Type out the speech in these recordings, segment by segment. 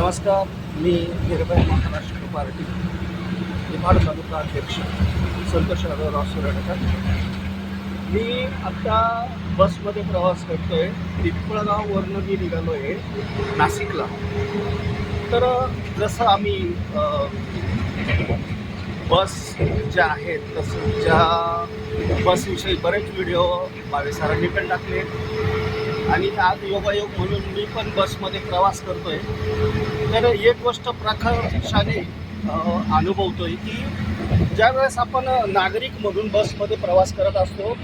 नमस्कार मी निर्भय महाराष्ट्र पार्टी निफाड तालुका अध्यक्ष संतोष राव सुरडकर. मी आत्ता बसमध्ये प्रवास करतो आहे पिंपळगाववरनं मी निघालो आहे नाशिकला. तर जसं आम्ही बस ज्या आहेत तसं ज्या बसविषयी बरेच व्हिडिओ बावेसरांनी पण टाकले आणि आज योगायोग म्हणून मी पण बसमध्ये प्रवास करतोय. तर एक गोष्ट प्रकर्षाने अनुभवतोय की ज्यावेळेस आपण नागरिक म्हणून बसमध्ये प्रवास करत असतो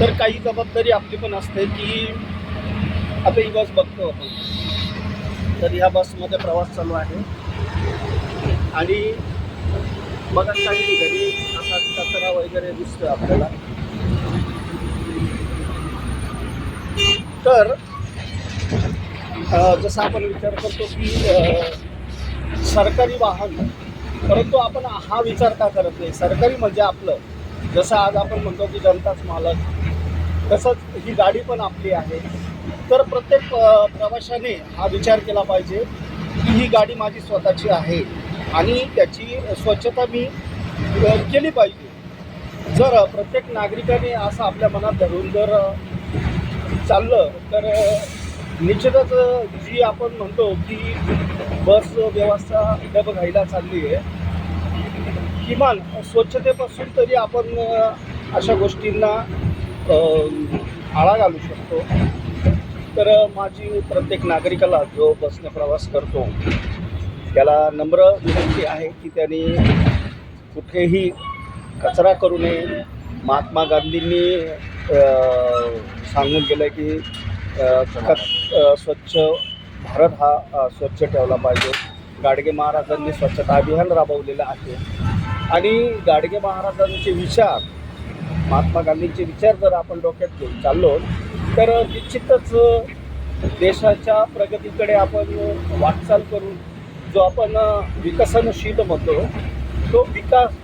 तर काही जबाबदारी आपली पण असते की आता ही बस बघतो आपण. तर ह्या बसमध्ये प्रवास चालू आहे. आणि बघा काही ठिकाणी असा कचरा वगैरे दिसतोय आपल्याला. तर जसं आपण विचार करतो की सरकारी वाहन परंतु आपण हा विचार का करत नाही? सरकारी म्हणजे आपलं. जसं आज आपण म्हणतो की जनताच मालक. तसंच ही गाडी पण आपली आहे. तर प्रत्येक प्रवाशाने हा विचार केला पाहिजे की ही गाडी माझी स्वतःची आहे आणि त्याची स्वच्छता मी केली पाहिजे. जर प्रत्येक नागरिकाने असं आपल्या मनात धरून जर चाललं तर निश्चितच जी आपण म्हणतो की बस व्यवस्था डब घायला चालली आहे किमान स्वच्छतेपासून तरी आपण अशा गोष्टींना आळा घालू शकतो. तर माझी प्रत्येक नागरिकाला जो बसने प्रवास करतो त्याला नम्र विनंती आहे की त्यांनी कुठेही कचरा करू नये महात्मा गांधींनी सांगून गेलं की स्वच्छ भारत हा स्वच्छ ठेवला पाहिजे. गाडगे महाराजांनी स्वच्छता अभियान राबवलेलं आहे. आणि गाडगे महाराजांचे विचार महात्मा गांधींचे विचार जर आपण डोक्यात घेऊन चाललो तर निश्चितच देशाच्या प्रगतीकडे आपण वाटचाल करून जो आपण विकसनशील म्हणतो तो विकास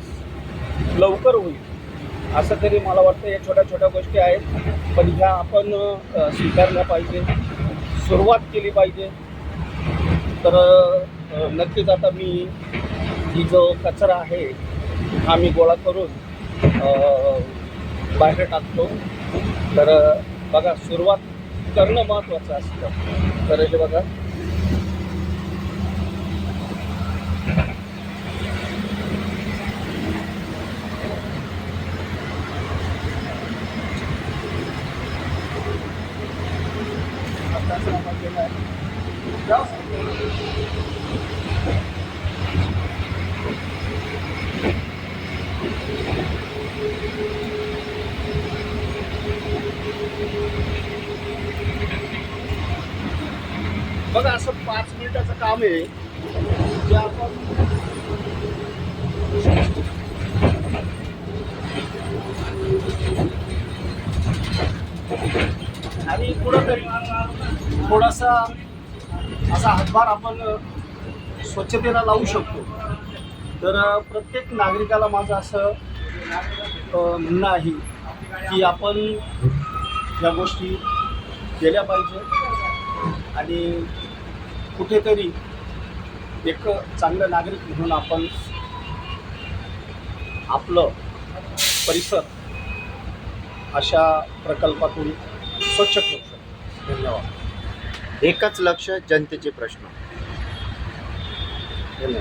लवकर होईल. असं तरी मला वाटतं या छोट्या छोट्या गोष्टी आहेत. पण ह्या आपण स्वीकारल्या पाहिजे. सुरुवात केली पाहिजे. तर नक्कीच आता मी ही जो कचरा आहे हा मी गोळा करून बाहेर टाकतो. तर बघा सुरुवात करणं महत्त्वाचं असतं. तर हे बघा. आता सामान गेलं आहे. बघा असं पाच मिनिटाचं काम आहे जे आपण आणि कुठंतरी थोडासा असा हातभार आपण स्वच्छतेला लावू शकतो. तर प्रत्येक नागरिकाला माझं असं म्हणणं आहे की आपण या गोष्टी केल्या पाहिजे आणि कुठेतरी एक चांगलं नागरिक म्हणून आपण आपलं परिसर अशा प्रकल्पातून स्वच्छ शकतो. धन्यवाद. एकच लक्ष जनतेचे प्रश्न. धन्यवाद.